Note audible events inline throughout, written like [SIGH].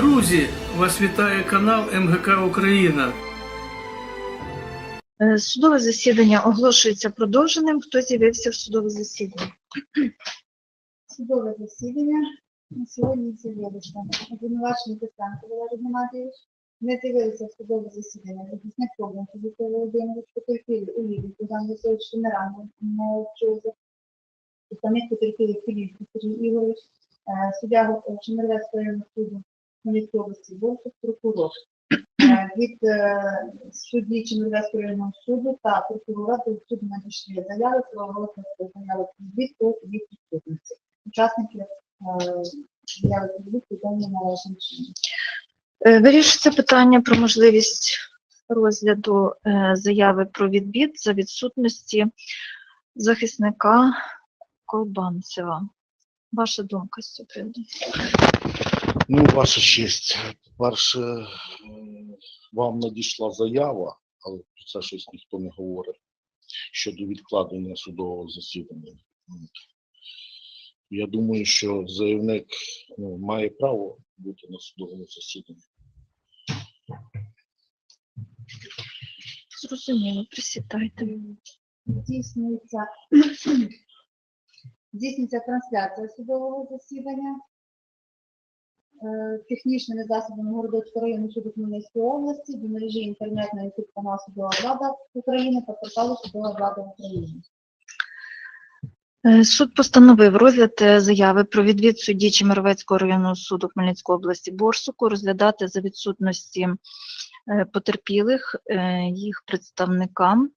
Друзі, вас вітає канал МГК Україна. Е, Судове засідання оголошується продовженим. Хто з'явився в судове засідання? [CLEARS THROAT] Судове засідання на сьогодні з'явилися обвинувачений Писанко Валерій Геннадійович, не з'явилися в судове засідання захисник Віктор Володимирович, потерпілий у Ліві, Богдан Васильович Шемеранов, не Джозеф, представник потерпілих Філіп Сергій Ігорович, е, суддя Чемервецького районного суду Області Волков, прокурор. [CLEARS THROAT] Е, Від е, судді Чемервецького районного суду та прокурора до суду надійшли заяви про розгляд заяви відповідь від підсудниці учасників е, заяви підвідки дані належним чином. Вирішується питання про можливість розгляду заяви про відвід за відсутності захисника Колбанцева. Ваша думка з цього приводу? Ну, ваша честь, по-перше, е, вам надійшла заява, але про це щось ніхто не говорить щодо відкладення судового засідання. Я думаю, що заявник ну, має право бути на судовому засіданні. Зрозуміло, присідайте. Здійснюється, здійснюється трансляція судового засідання е, технічними засобами Городоцького району суду Хмельницької області до мережі інтернетної YouTube канал Судова влада України та порталу Судова влада України. Е, Суд постановив розгляд е, заяви про відвід судді Чемеровецького районного суду Хмельницької області Борсуку розглядати за відсутності е, потерпілих їх представникам,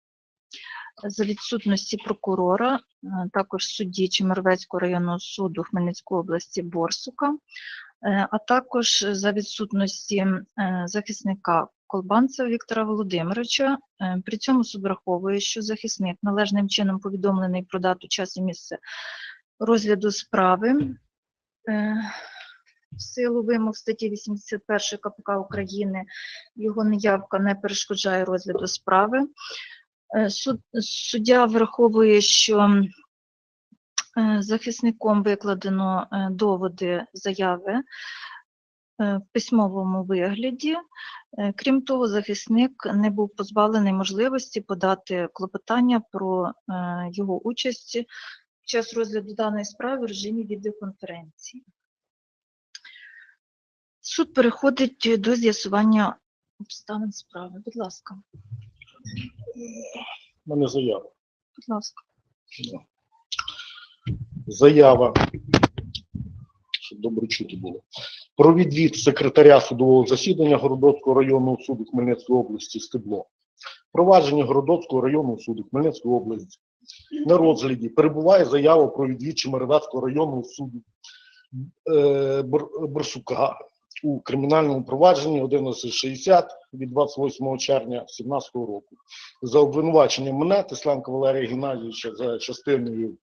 за відсутності прокурора, е, також судді Чемеровецького районного суду Хмельницької області Борсука, е, а також за відсутності е, захисника Колбанцева Віктора Володимировича. При цьому суд враховує, що захисник належним чином повідомлений про дату, час і місце розгляду справи. В силу вимог статті 81 КПК України його неявка не перешкоджає розгляду справи. Е, Суд, суддя враховує, що е, захисником викладено е, доводи заяви в письмовому вигляді. Крім того, захисник не був позбавлений можливості подати клопотання про його участь під час розгляду даної справи в режимі відеоконференції. Суд переходить до з'ясування обставин справи. Будь ласка, У мене заява. будь ласка. Заява, щоб добре чути було. Про відвід секретаря судового засідання Городоцького районного суду Хмельницької області Стебло. Провадження Городоцького районного суду Хмельницької області на розгляді перебуває заява про відвід Чемеровецького районного суду е, Борсука у кримінальному провадженні 1160 від 28 червня 2017 року за обвинуваченням мене, Тесленка Валерія Геннадійовича, за частиною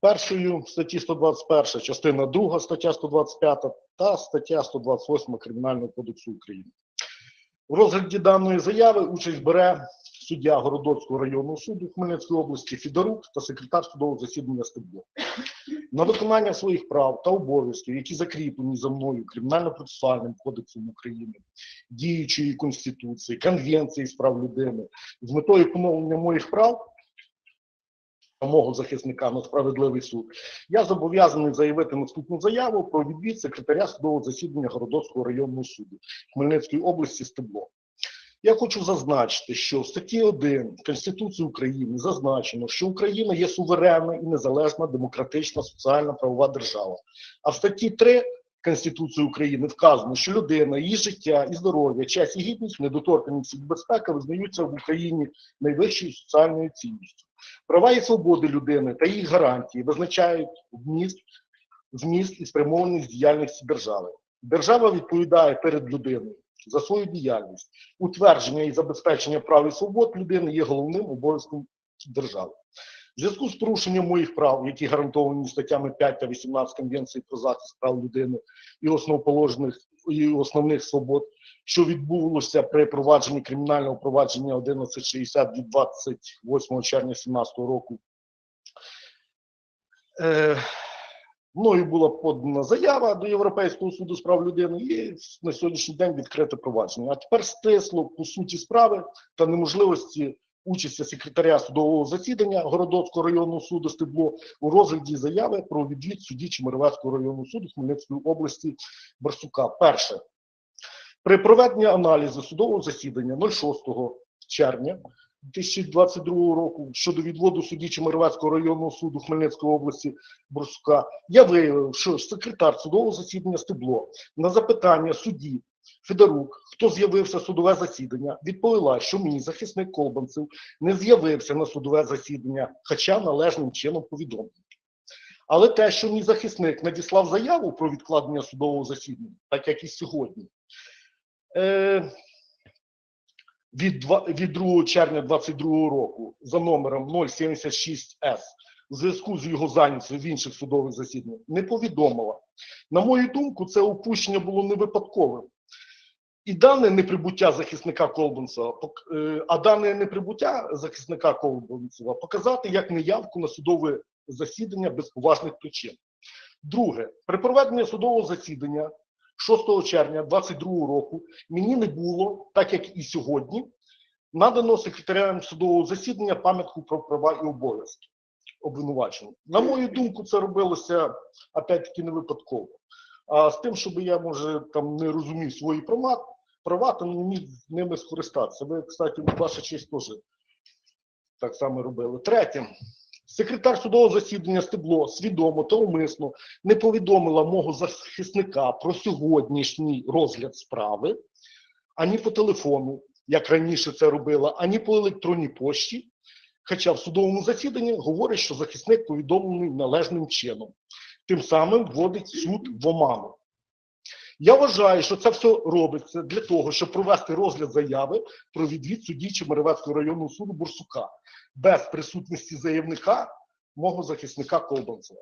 першою статті 121, частина 2 стаття 125 та стаття 128 Кримінального кодексу України. У розгляді даної заяви участь бере суддя Городоцького районного суду Хмельницької області Фідорук та секретар судового засідання Стебло. На виконання своїх прав та обов'язків, які закріплені за мною Кримінально-процесуальним кодексом України, діючої конституції, конвенції з прав людини, з метою поновлення моїх прав та мого захисника на справедливий суд, я зобов'язаний заявити наступну заяву про відвід секретаря судового засідання Городоцького районного суду Хмельницької області Стебло. Я хочу зазначити, що в статті 1 Конституції України зазначено, що Україна є суверенна і незалежна демократична соціальна правова держава. А в статті 3 Конституції України вказано, що людина, її життя і здоров'я, честь і гідність, недоторканність і безпека визнаються в Україні найвищою соціальною цінністю. Права і свободи людини та їх гарантії визначають вміст, зміст і спрямованість діяльності держави. Держава відповідає перед людиною за свою діяльність. Утвердження і забезпечення прав і свобод людини є головним обов'язком держави. В зв'язку з порушенням моїх прав, які гарантовані статтями 5 та 18 Конвенції про захист прав людини і основоположних і основних свобод, що відбулося при провадженні кримінального провадження 1160 від 28 червня 2017 року. Е, Мною була подана заява до Європейського суду з прав людини і на сьогоднішній день відкрите провадження. А тепер стисло по суті справи та неможливості участі секретаря судового засідання Городоцького районного суду Стебло у розгляді заяви про відвід судді Чемеровецького районного суду Хмельницької області Барсука. Перше. При проведенні аналізу судового засідання 06 червня 2022 року щодо відводу судді Чемеровецького районного суду Хмельницької області Борсука, я виявив, що секретар судового засідання Стебло на запитання судді Федорук, хто з'явився судове засідання, відповіла, що мій захисник Колбанцев не з'явився на судове засідання, хоча належним чином повідомив. Але те, що мій захисник надіслав заяву про відкладення судового засідання, так як і сьогодні, е, від, від 2 червня 2022 року за номером 076С у зв'язку з його зайнятістю в інших судових засіданнях не повідомила. На мою думку, це упущення було не випадковим. І дане неприбуття захисника Колбанцева, пок- е, а дане неприбуття захисника Колбанцева показати як неявку на судове засідання без поважних причин. Друге, при проведенні судового засідання 6 червня 2022 року мені не було, так як і сьогодні, надано секретарям судового засідання пам'ятку про права і обов'язки обвинуваченого. На мою думку, це робилося опять-таки не випадково. А з тим, щоб я, може, там не розумів свої права, права, то не міг ними скористатися. Ви, кстати, ваша честь теж так само робили. Третє. Секретар судового засідання Стебло свідомо та умисно не повідомила мого захисника про сьогоднішній розгляд справи ані по телефону, як раніше це робила, ані по електронній пошті. Хоча в судовому засіданні говорить, що захисник повідомлений належним чином, тим самим вводить суд в оману. Я вважаю, що це все робиться для того, щоб провести розгляд заяви про відвід судді Чемеревецького районного суду Бурсука без присутності заявника мого захисника Колбанцева.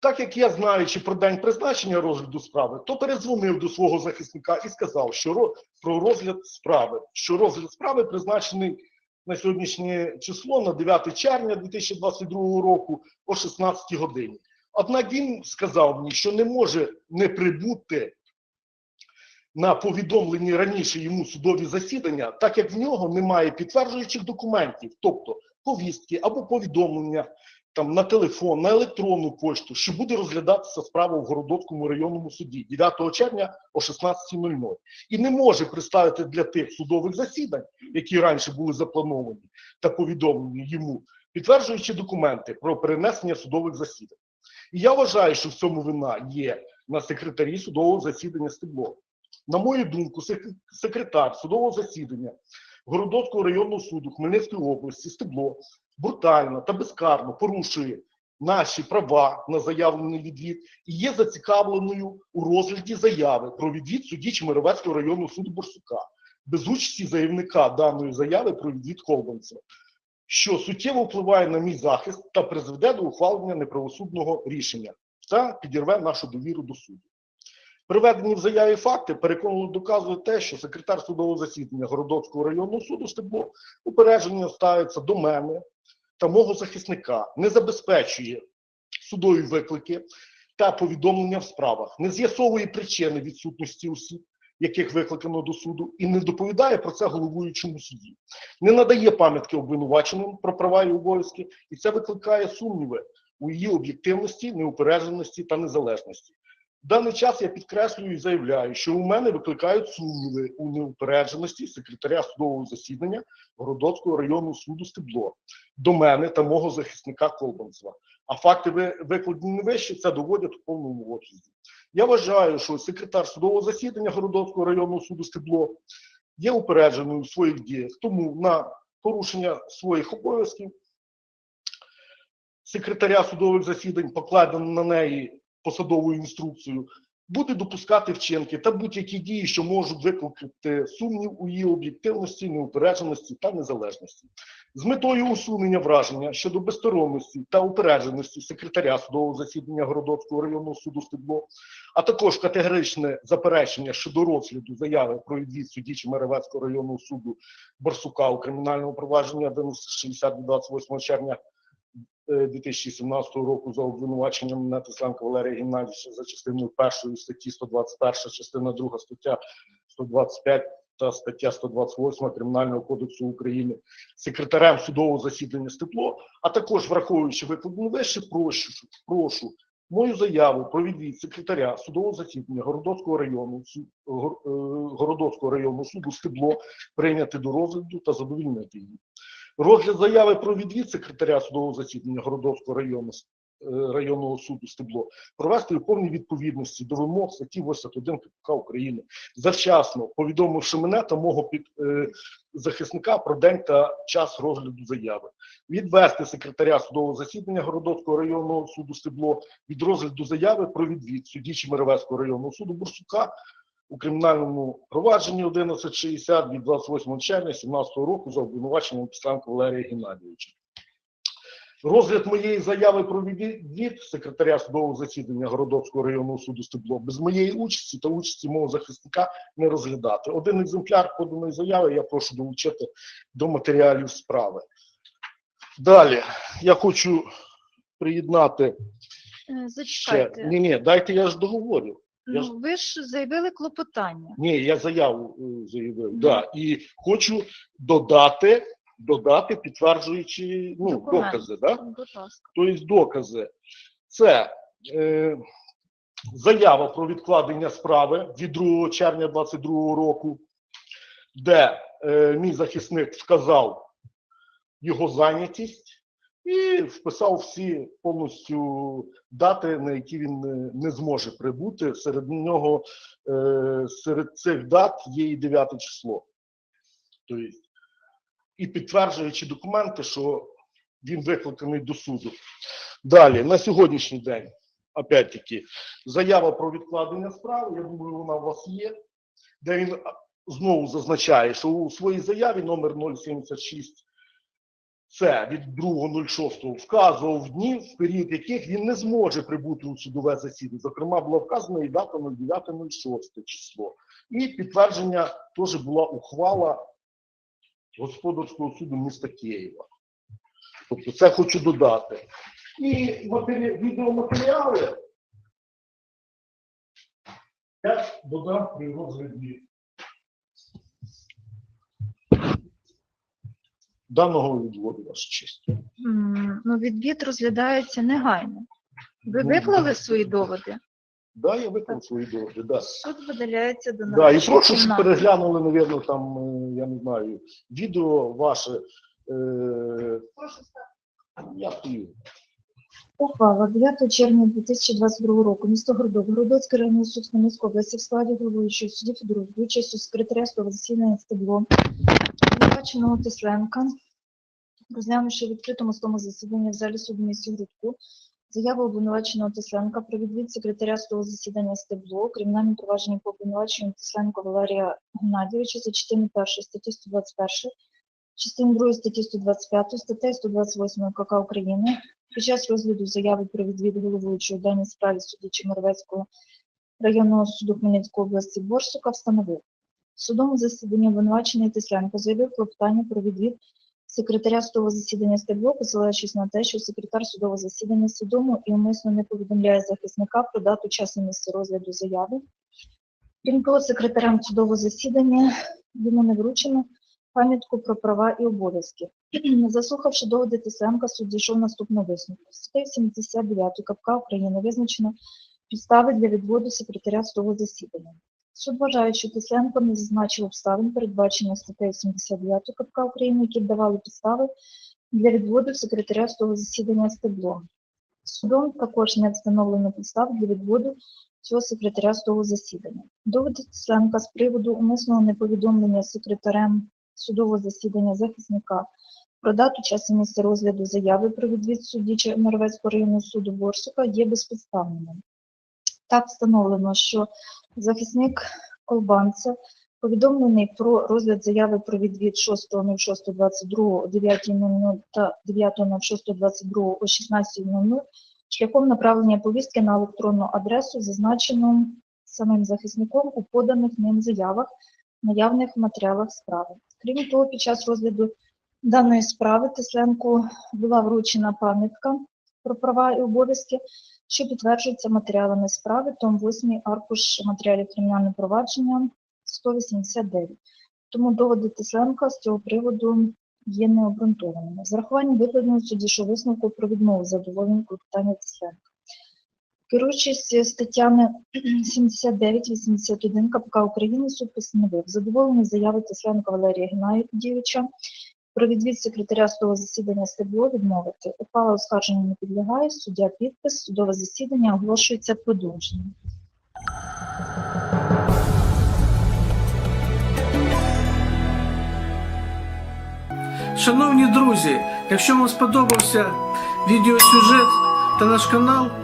Так як я, знаючи про день призначення розгляду справи, то перезвонив до свого захисника і сказав, що про розгляд справи, що розгляд справи призначений на сьогоднішнє число на 9 червня 2022 року о 16 годині. Однак він сказав мені, що не може не прибути на повідомлені раніше йому судові засідання, так як в нього немає підтверджуючих документів, тобто повістки або повідомлення там на телефон, на електронну пошту, що буде розглядатися справа в Городоцькому районному суді 9 червня о 16.00. І не може представити для тих судових засідань, які раніше були заплановані та повідомлені йому, підтверджуючи документи про перенесення судових засідань. І я вважаю, що в цьому вина є на секретарі судового засідання Стебло. На мою думку, секретар судового засідання Городоцького районного суду Хмельницької області Стебло брутально та безкарно порушує наші права на заявлений відвід і є зацікавленою у розгляді заяви про відвід судді Чемеровецького районного суду Борсука без участі заявника даної заяви про відвід Колбанця, що суттєво впливає на мій захист та призведе до ухвалення неправосудного рішення та підірве нашу довіру до суду. Приведені в заяві факти переконано доказують те, що секретар судового засідання Городоцького районного суду Стебло упередження ставиться до мене та мого захисника, не забезпечує судові виклики та повідомлення в справах, не з'ясовує причини відсутності осіб, яких викликано до суду, і не доповідає про це головуючому суді, не надає пам'ятки обвинуваченим про права і обов'язки, і це викликає сумніви у її об'єктивності, неупередженості та незалежності. В даний час я підкреслюю і заявляю, що у мене викликають сумніви у неупередженості секретаря судового засідання Городоцького районного суду Стебло до мене та мого захисника Колбанцева. А факти ви- викладені вище це доводять у повному обсязі. Я вважаю, що секретар судового засідання Городоцького районного суду Стебло є упередженою у своїх діях, тому на порушення своїх обов'язків секретаря судових засідань покладено на неї посадовою інструкцією, буде допускати вчинки та будь-які дії, що можуть викликати сумнів у її об'єктивності, неупередженості та незалежності. З метою усунення враження щодо безсторонності та упередженості секретаря судового засідання Городоцького районного суду Стебло, а також категоричне заперечення щодо розгляду заяви про відвід судді Чемеревецького районного суду Барсука у кримінальному провадженні 1160 від 28 червня 2017 року за обвинуваченням мене Тесленка Валерія Геннадійовича за частиною першої статті 121, частина 2 стаття 125 та стаття 128 Кримінального кодексу України секретарем судового засідання Степло, а також враховуючи викладене вище, прошу, прошу мою заяву про відвід секретаря судового засідання Городоцького району е, Городоцького районного суду Стебло прийняти до розгляду та задовільнити її. Розгляд заяви про відвід секретаря судового засідання Городоцького району е, районного суду Стебло провести у повній відповідності до вимог статті 81 КПК України, завчасно повідомивши мене та мого під, е, захисника про день та час розгляду заяви, відвести секретаря судового засідання Городоцького районного суду Стебло від розгляду заяви про відвід судді Чемеровецького районного суду Бурсука у кримінальному провадженні 1160 від 28 червня 2017 року за обвинуваченням Післенка Валерія Геннадійовича. Розгляд моєї заяви про відвід секретаря судового засідання Городоцького районного суду Стебло без моєї участі та участі мого захисника не розглядати. Один екземпляр поданої заяви я прошу долучити до матеріалів справи. Далі я хочу приєднати Е, ще. Ні, ні, дайте я ж договорю. Я Ну, ви ж заявили клопотання. Ні, я заяву е, заявив. Да. І хочу додати, додати, підтверджуючи ну, Документ. докази. Да? Тобто докази. Це е, заява про відкладення справи від 2 червня 2022 року, де е, мій захисник вказав його зайнятість і вписав всі повністю дати, на які він е, не зможе прибути. Серед нього е, серед цих дат є і 9 число. Тобто, і підтверджуючи документи, що він викликаний до суду. Далі, на сьогоднішній день, опять-таки, заява про відкладення справи, я думаю, вона у вас є, де він знову зазначає, що у своїй заяві номер 076 це від 2.06 вказував дні, в період яких він не зможе прибути у судове засідання. Зокрема, була вказана і дата 09.06 число. І підтвердження теж була ухвала господарського суду міста Києва. Тобто це хочу додати. І матері... відеоматеріали я додам при розгляді даного відводу, ваша честь. Ну, відвід розглядається негайно. Ви Ну, виклали свої доводи? Да, я виклав свої доводи, да. Суд видаляється до нас. Да, і прошу, щоб переглянули, навірно, там, е, я не знаю, відео ваше. Е... Я пів. Ухвала 9 червня 2022 року. Місто Городок. Городоцький районний суд Хмельницької області в складі головуючого судді Федорук, з участю секретаря судового засідання стебло, обвинуваченого Тесленка, розглянувши відкритому судовому засіданні в залі суду місті Грудку, заяву обвинуваченого Тесленка про відвід секретаря судового засідання стебло, кримінальне провадження по обвинуваченню Тесленко Валерія Геннадійовича за частиною 1 статті 121, частини 2 статті 125, статтею 128 КК України під час розгляду заяви про відвід головуючого даній справі судді Чемеровецького районного суду Хмельницької області Борсука встановив. Судовому засіданні обвинувачений Тесленко заявив клопотання про відвід секретаря судового засідання Стебло, посилаючись на те, що секретар судового засідання судому і умисно не повідомляє захисника про дату, час і місце розгляду заяви. Крім того, секретарем судового засідання йому не вручено пам'ятку про права і обов'язки. [CLEARS THROAT] Заслухавши доводи Тесленка, суд дійшов наступного висновку. Статтею 79 КПК України визначено підстави для відводу секретаря судового засідання. Суд вважає, що Тесленко не зазначив обставин, передбачених статтею 79 КПК України, які б давали підстави для відводу секретаря судового засідання стебло. Судом також не встановлено підстав для відводу цього секретаря судового засідання. Доводи Тесленка з приводу умисного неповідомлення секретарем судового засідання захисника про дату, час і місце розгляду заяви про відвід судді Чемеровецького районного суду Борсука є безпідставними. Так встановлено, що захисник Колбанцев повідомлений про розгляд заяви про відвід 6.06.22 о 9.00 та 9.06.22 о 16.00 шляхом направлення повістки на електронну адресу, зазначену самим захисником у поданих ним заявах, наявних матеріалах справи. Крім того, під час розгляду даної справи Тесленку була вручена пам'ятка про права і обов'язки, що підтверджується матеріалами справи, том 8 аркуш матеріалів кримінального провадження 189. Тому доводи Тесленка з цього приводу є необґрунтованими. З урахуванням викладеного в суді, що висновку про відмову задоволення клопотання Тесленка. Керуючись статтями [CLEARS THROAT] 79-81 КПК України, суд постановив задоволення заяви Тесленка Валерія Геннадійовича про відвід секретаря судового засідання СТБО відмовити. Ухвала оскарження не підлягає, суддя підпис, судове засідання оголошується продовженим. Шановні друзі, якщо вам сподобався відеосюжет та наш канал,